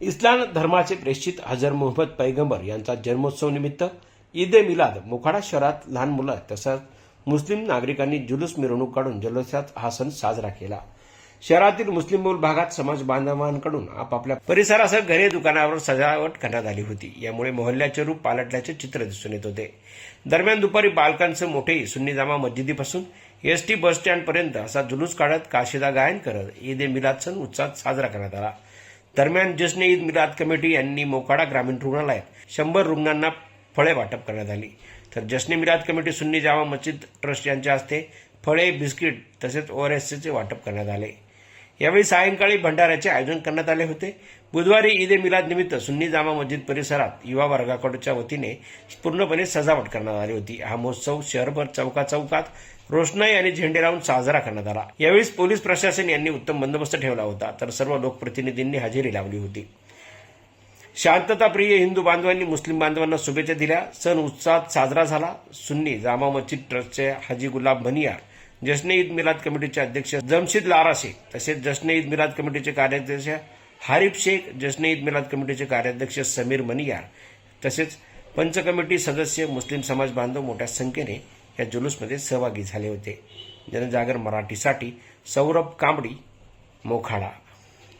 इस्लाम धर्माचे प्रेषित हजर मोहम्मद पैगंबर यांचा जन्मोत्सव निमित्त ईद ए मिलाद मोखाडा शहरात लहान मुलं तसंच मुस्लिम नागरिकांनी जुलूस मिरवणूक काढून जल्लोषात हा सण साजरा केला. शहरातील मुस्लिम बहुल भागात समाज बांधवांकडून आपापल्या परिसरासह घरे दुकानावर सजावट करण्यात आली होती. यामुळे मोहल्ल्याचे रूप पालटल्याचे चित्र दिसून येत होते. दरम्यान दुपारी बालकांसह मोठेही सुन्नी जामा मस्जिदीपासून एसटी बस स्टँडपर्यंत असा जुलूस काढत काशिदा गायन करत ईद ए मिलाद सण उत्साहात साजरा करण्यात आला. दरम्यान जश्न ईद मिलाद कमिटी यांनी मोकाडा ग्रामीण रुग्णालयात शंभर रुग्णांना फळे वाटप करण्यात आली. तर जश्न मिलाद कमिटी सुन्नी जावा मस्जिद ट्रस्ट यांच्या हस्ते फळे बिस्किट तसेच ओआरएसचे वाटप करण्यात आले. यावेळी सायंकाळी भंडाऱ्याचे आयोजन करण्यात आले होते. बुधवारी ईद ए मिलाद निमित्त सुन्नी जामा मस्जिद परिसरात युवा वर्गाकडच्या वतीने पूर्णपणे सजावट करण्यात आली होती. हा महोत्सव शहरभर चौका चौकात रोषणाई आणि झेंडे लावून साजरा करण्यात आला. यावेळी पोलीस प्रशासन यांनी उत्तम बंदोबस्त ठेवला होता तर सर्व लोकप्रतिनिधींनी हजेरी लावली होती. शांतताप्रिय हिंदू बांधवांनी मुस्लिम बांधवांना शुभेच्छा दिल्या. सण उत्साहात साजरा झाला. सुन्नी जामा मस्जिद ट्रस्टचे हाजी गुलाब भनियार जश्न ईद मिलाद कमिटीचे अध्यक्ष जमशीद लारा शेख तसेच जश्न ईद मिलाद कमिटीचे कार्याध्यक्ष हारिफ शेख जश्न ईद मिलाद कमिटीचे कार्याध्यक्ष समीर मनियार तसेच पंच कमिटी सदस्य मुस्लिम समाज बांधव मोठ्या संख्येने या जुलूसमध्ये सहभागी झाले होते. जनजागर मराठीसाठी सौरभ कांबडी मोखाडा.